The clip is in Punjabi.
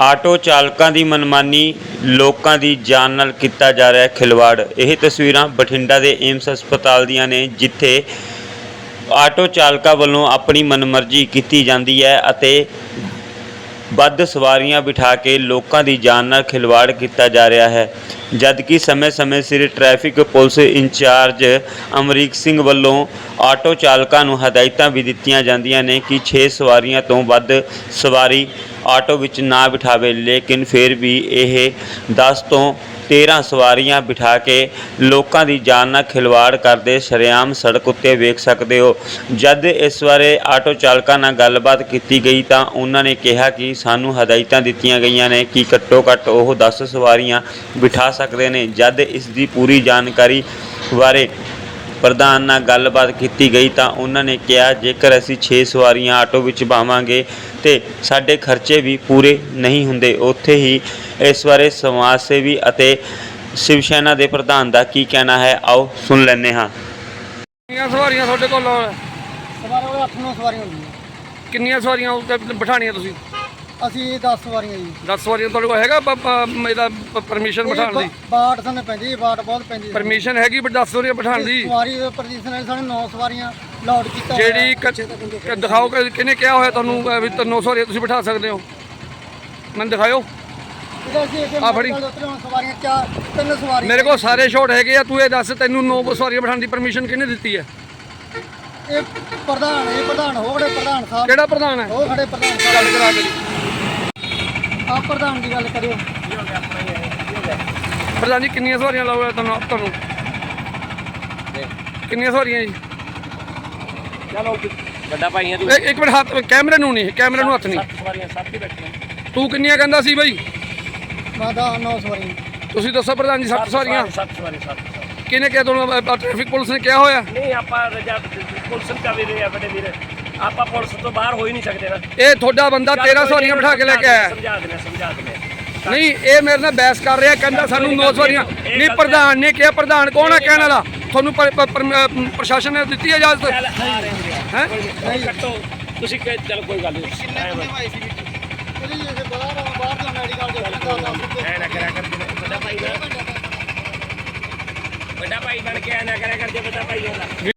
ਆਟੋ ਚਾਲਕਾਂ ਦੀ ਮਨਮਾਨੀ ਲੋਕਾਂ ਦੀ ਜਾਨ ਨਾਲ ਕੀਤਾ ਜਾ ਰਿਹਾ ਖਿਲਵਾੜ। ਇਹ ਤਸਵੀਰਾਂ ਬਠਿੰਡਾ ਦੇ ਏਮਸ ਹਸਪਤਾਲ ਦੀਆਂ ਨੇ, ਜਿੱਥੇ ਆਟੋ ਚਾਲਕਾਂ ਵੱਲੋਂ ਆਪਣੀ ਮਨਮਰਜ਼ੀ ਕੀਤੀ ਜਾਂਦੀ ਹੈ ਅਤੇ ਵੱਧ ਸਵਾਰੀਆਂ ਬਿਠਾ ਕੇ ਲੋਕਾਂ ਦੀ ਜਾਨ ਨਾਲ ਖਿਲਵਾੜ ਕੀਤਾ ਜਾ ਰਿਹਾ ਹੈ। ਜਦਕਿ ਸਮੇਂ-ਸਮੇਂ ਸਿਰ traffic police incharge Amrik Singh ਵੱਲੋਂ ਆਟੋ ਚਾਲਕਾਂ ਨੂੰ ਹਦਾਇਤਾਂ ਵੀ ਦਿੱਤੀਆਂ ਜਾਂਦੀਆਂ ਨੇ ਕਿ 6 ਸਵਾਰੀਆਂ ਤੋਂ ਵੱਧ ਸਵਾਰੀ ਆਟੋ ਵਿੱਚ ਨਾ ਬਿਠਾਵੇ, ਲੇਕਿਨ ਫਿਰ ਵੀ ਇਹ 10 ਤੋਂ 13 ਸਵਾਰੀਆਂ ਬਿਠਾ ਕੇ ਲੋਕਾਂ ਦੀ ਜਾਨ ਨਾਲ ਖਿਲਵਾੜ ਕਰਦੇ ਸ਼ਰੇਆਮ ਸੜਕ ਉੱਤੇ ਵੇਖ ਸਕਦੇ ਹੋ। ਜਦ ਇਸ ਬਾਰੇ ਆਟੋ ਚਾਲਕਾਂ ਨਾਲ ਗੱਲਬਾਤ ਕੀਤੀ ਗਈ ਤਾਂ ਉਹਨਾਂ ਨੇ ਕਿਹਾ ਕਿ ਸਾਨੂੰ ਹਦਾਇਤਾਂ ਦਿੱਤੀਆਂ ਗਈਆਂ ਨੇ ਕਿ ਘੱਟੋ ਘੱਟ ਉਹ 10 ਸਵਾਰੀਆਂ ਬਿਠਾ ਸਕਦੇ ਨੇ। ਜਦ ਇਸ ਦੀ ਪੂਰੀ ਜਾਣਕਾਰੀ ਬਾਰੇ ਪ੍ਰਧਾਨ ਨਾਲ ਗੱਲਬਾਤ ਕੀਤੀ ਗਈ ਤਾਂ ਉਹਨਾਂ ਨੇ ਕਿਹਾ ਜੇਕਰ ਅਸੀਂ 6 ਸਵਾਰੀਆਂ ਆਟੋ ਵਿੱਚ ਪਾਵਾਂਗੇ ਤੇ ਸਾਡੇ ਖਰਚੇ ਵੀ ਪੂਰੇ ਨਹੀਂ ਹੁੰਦੇ। ਉੱਥੇ ਹੀ ਇਸ ਬਾਰੇ ਸਮਾਜ ਸੇਵੀ ਅਤੇ ਸ਼ਿਵ ਸੈਨਾ ਦੇ ਪ੍ਰਧਾਨ ਦਾ ਕੀ ਕਹਿਣਾ ਹੈ ਆਓ ਸੁਣ ਲੈਂਦੇ ਹਾਂ। ਕਿੰਨੀਆਂ ਸਵਾਰੀਆਂ ਤੁਹਾਡੇ ਕੋਲ? ਸਵਾਰੀਆਂ ਕੋਲ 8-9 ਸਵਾਰੀਆਂ ਹੁੰਦੀਆਂ। ਕਿੰਨੀਆਂ ਸਵਾਰੀਆਂ ਬਿਠਾਣੀਆਂ ਤੁਸੀਂ? ਅਸੀਂ 10 ਸਵਾਰੀਆਂ ਜੀ। 10 ਸਵਾਰੀਆਂ ਤੁਹਾਡੇ ਕੋਲ ਹੈਗਾ ਪ- ਪ- ਇਹਦਾ ਪਰਮਿਸ਼ਨ ਬਿਠਾਉਣ ਦੀ? ਬਾਟ ਸਾਨੂੰ ਪੈਂਦੀ ਹੈ ਬਾਟ ਬਹੁਤ ਪੈਂਦੀ ਹੈ। ਪਰਮਿਸ਼ਨ ਹੈਗੀ ਪਰ 10 ਸਵਾਰੀਆਂ ਬਿਠਾਉਣ ਦੀ? ਸਵਾਰੀ ਦੇ ਪਰਮਿਸ਼ਨ ਹੈ ਸਾਨੂੰ 9 ਸਵਾਰੀਆਂ ਲੋਡ ਕੀਤਾ ਹੋਇਆ ਜਿਹੜੀ। ਕ- ਦਿਖਾਓ ਕਿ ਕਿਹਨੇ ਕਿਹਾ ਹੋਇਆ ਤੁਹਾਨੂੰ ਅ, ਵੀ 9 ਸਵਾਰੀਆਂ ਤੁਸੀਂ ਬਿਠਾ ਸਕਦੇ ਹੋ? ਮੈਨੂੰ ਦਿਖਾਓ ਇਹਦਾ ਅਸੀਂ ਇੱਕ ਆਹ ਫੜੀ। ਮੋਟਰਸਾਈਕਲ ਦੇ ਉੱਤੇ ਹੁਣ ਸਵਾਰੀਆਂ ਚਾਰ ਤਿੰਨ ਸਵਾਰੀਆਂ ਮੇਰੇ ਕੋਲ ਸਾਰੇ ਸ਼ੋਟ ਹੈਗੇ ਆ ਤੂੰ ਇਹ ਦੱਸ ਤੈਨੂੰ 9 ਸਵਾਰੀਆਂ ਬਿਠਾਉਣ ਦੀ ਪਰਮਿਸ਼ਨ ਕਿਹਨੇ ਦਿੱਤੀ ਹੈ? ਇਹ ਪ੍ਰਧਾਨ ਇਹ ਪ੍ਰਧਾਨ ਹੋ ਖੜੇ ਪ੍ਰਧਾਨ ਸਾਹਿਬ। ਕਿਹੜਾ ਪ੍ਰਧਾਨ ਹੈ? ਉਹ ਖੜੇ ਪ੍ਰਧਾਨ ਗੱਲ ਸਾਹਿਬ। ਕਰਾ ਮੇਰੀ ਆਪ ਪ੍ਰਧਾਨ ਦੀ ਗੱਲ ਕਰਿਓ। ਪ੍ਰਧਾਨ ਜੀ ਕਿੰਨੀਆਂ ਸਵਾਰੀਆਂ ਲਾਉਗਾ ਤੁਹਾਨੂੰ ਤੁਹਾਨੂੰ? ਕਿੰਨੀਆਂ ਸਵਾਰੀਆਂ ਜੀ? ਚਲੋ ਵੱਡਾ ਭਾਈ ਆ ਤੂੰ। ਇੱਕ ਮਿੰਟ ਹੱਥ ਕੈਮਰੇ ਨੂੰ ਨਹੀਂ ਕੈਮਰੇ ਨੂੰ ਹੱਥ ਨਹੀਂ। ਸਵਾਰੀਆਂ ਸੱਤ ਹੀ ਬੈਠੀਆਂ। ਤੂੰ ਕਿੰਨੀਆਂ ਕਹਿੰਦਾ ਸੀ ਬਈ? ਮੈਂ 9 ਸਵਾਰੀਆਂ। ਤੁਸੀਂ ਦੱਸੋ ਪ੍ਰਧਾਨ ਜੀ ਸੱਤ ਸਵਾਰੀਆਂ? ਸੱਤ ਸਵਾਰੀਆਂ ਸੱਤ ਕਿਹਨੇ ਕਿਹਾ ਤੁਹਾਨੂੰ ਟ੍ਰੈਫਿਕ ਪੁਲਿਸ ਨੇ ਕਿਹਾ ਹੋਇਆ? ਨਹੀਂ ਆਪਾਂ ਰਜਾ ਪੁਲਿਸ ਨੂੰ ਚਾਵੀ ਰਹੇ ਆ ਬੜੇ ਵੀਰ। ਆਪਾਂ ਪੁਲਿਸ ਤੋਂ ਬਾਹਰ ਹੋ ਹੀ ਨਹੀਂ ਸਕਦੇ ਨਾ। ਇਹ ਤੁਹਾਡਾ ਬੰਦਾ 13 ਸਵਾਰੀਆਂ ਬਿਠਾ ਕੇ ਲੈ ਕੇ ਆਇਆ। ਸਮਝਾ ਦਿੰਦੇ ਸਮਝਾ ਦਿੰਦੇ। ਨਹੀਂ ਇਹ ਮੇਰੇ ਨਾਲ ਬਹਿਸ ਕਰ ਰਿਹਾ ਕਹਿੰਦਾ ਸਾਨੂੰ 9 ਸਵਾਰੀਆਂ ਨਹੀਂ ਪ੍ਰਧਾਨ ਨੇ ਕਿਹਾ ਪ੍ਰਧਾਨ ਕੌਣ ਹੈ ਕਹਿਣ ਵਾਲਾ? ਤੁਹਾਨੂੰ ਪ੍ਰਸ਼ਾਸਨ ਨੇ ਦਿੱਤੀ ਹੈ ਇਜਾਜ਼ਤ ਆ ਆ। ਹੈ? ਨਹੀਂ ਕੱਟੋ। ਤੁਸੀਂ ਕਹਿ ਚੱਲ ਕੋਈ ਗੱਲ ਨਹੀਂ। ਵੱਡਾ ਭਾਈ ਬਣ ਕੇ ਨਾ ਕਰਿਆ ਕਰ ਜੇ ਵੱਡਾ ਭਾਈ ਹੁੰਦਾ